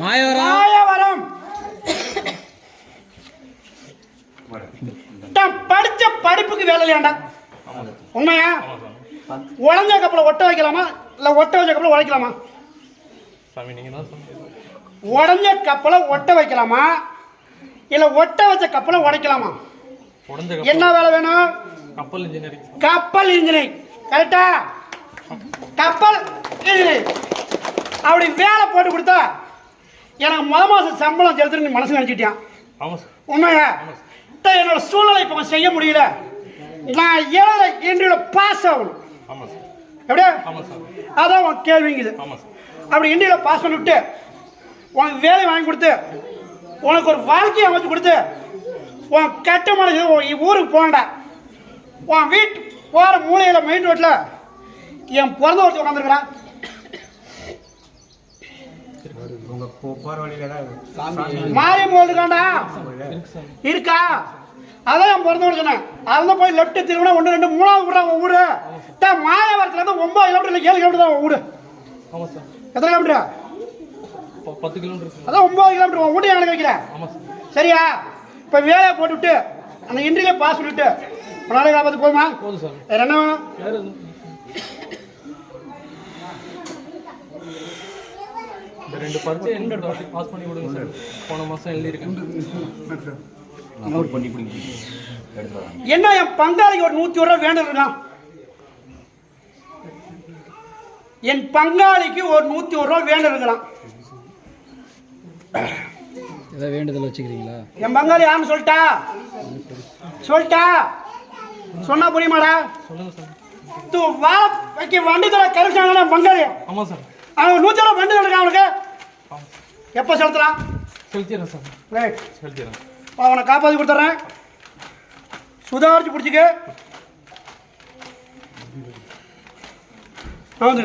மாயவரம் படிச்ச படிப்புக்கு வேலை இல்லையாண்டா? உண்மையா? உடஞ்ச கப்பலை ஒட்ட வைக்கலாமா? இல்ல ஒட்ட வச்ச கப்பலை உடைக்கலாமா உடஞ்ச கப்பலை ஒட்ட வைக்கலாமா? இல்ல ஒட்ட வச்ச கப்பலை உடைக்கலாமா? உடஞ்ச என்ன வேலை வேணும்? கப்பல் இன்ஜினியரிங் கப்பல் இன்ஜினியரிங் கரெக்டா? கப்பல் இன்ஜினியரிங் அப்படி வேலை போட்டு கொடுத்தா எனக்கு முத மாதம் சம்பளம் செலுத்துன்னு மனசு நினச்சிட்டியான் ஆமாம் சார். உண்மையா? என்னோட சூழ்நிலை இப்போ செய்ய முடியல. நான் எழுத இன்றையோட பாஸ் ஆகணும். ஆமாம் சார். எப்படியா? ஆமாம் சார். அதான் உன் கேள்விங்குது ஆமாம் சார். அப்படி இந்தியாவில் பாஸ் பண்ணிவிட்டு உனக்கு வேலை வாங்கி கொடுத்து உனக்கு ஒரு வாழ்க்கையை அமைச்சு கொடுத்து உன் கட்ட மனசு உன் ஊருக்கு போகண்டா. உன் வீட்டு போகிற மூலையில் மெயின் ரோட்டில் என் பிறந்த ஒருத்தர் உட்காந்துருக்கிறான் மாரியம்மன் இருக்கு? அதான் என் பிறந்த ஊர் சொன்னேன். அதில் போய் லெஃப்ட் திரும்பினா ஒன்று ரெண்டு மூணாவது விடுறான் உன் ஊரு. தான் மாயவரத்துல இருந்து ஒன்பது கிலோமீட்டர் இல்லை ஏழு கிலோமீட்டர் தான் ஆமாம் சார். எத்தனை கிலோமீட்டர் பத்து கிலோமீட்டர் அதான் ஒன்பது கிலோமீட்டர் வீட்டு எனக்கு வைக்கிறேன் சரியா? இப்போ வேலையை போட்டுவிட்டு அந்த இன்டர்வியூ பாஸ் பண்ணிவிட்டு நாளைக்கு காப்பாற்று போதுமா? போதும் சார் வேறு என்ன வேணும்? ரெண்டு பரீட்சை என்னோட பாஸ் பண்ணி விடுங்க சார் போன மாதம் எழுதியிருக்கேன். என்ன என் பங்காளிக்கு ஒரு நூற்றி ஒரு ரூபா வேணும் இருக்கான் என் பங்காளிக்கு ஒரு நூற்றி ஒரு ரூபா வேணும் இருக்கலாம். ஏதாவது வேண்டுதல் வச்சுக்கிறீங்களா? என் பங்காளி யாருன்னு சொல்லிட்டா? சொல்லிட்டா? சொன்னா புரியுமாடா? தூ வாழ வைக்க வண்டி தர கரெக்டான பங்காளி. ஆமாம் சார். அவன் நூற்றி ரூபா வண்டி தரக்கா அவனுக்கு? ஆமாம் எப்போ செலுத்தலாம்? செலுத்திடுறேன் சார். ரைட் செலுத்திடுறேன். அவனை காப்பாற்றி கொடுத்துட்றேன். சுதாரிச்சு பிடிச்சிக்க. வந்து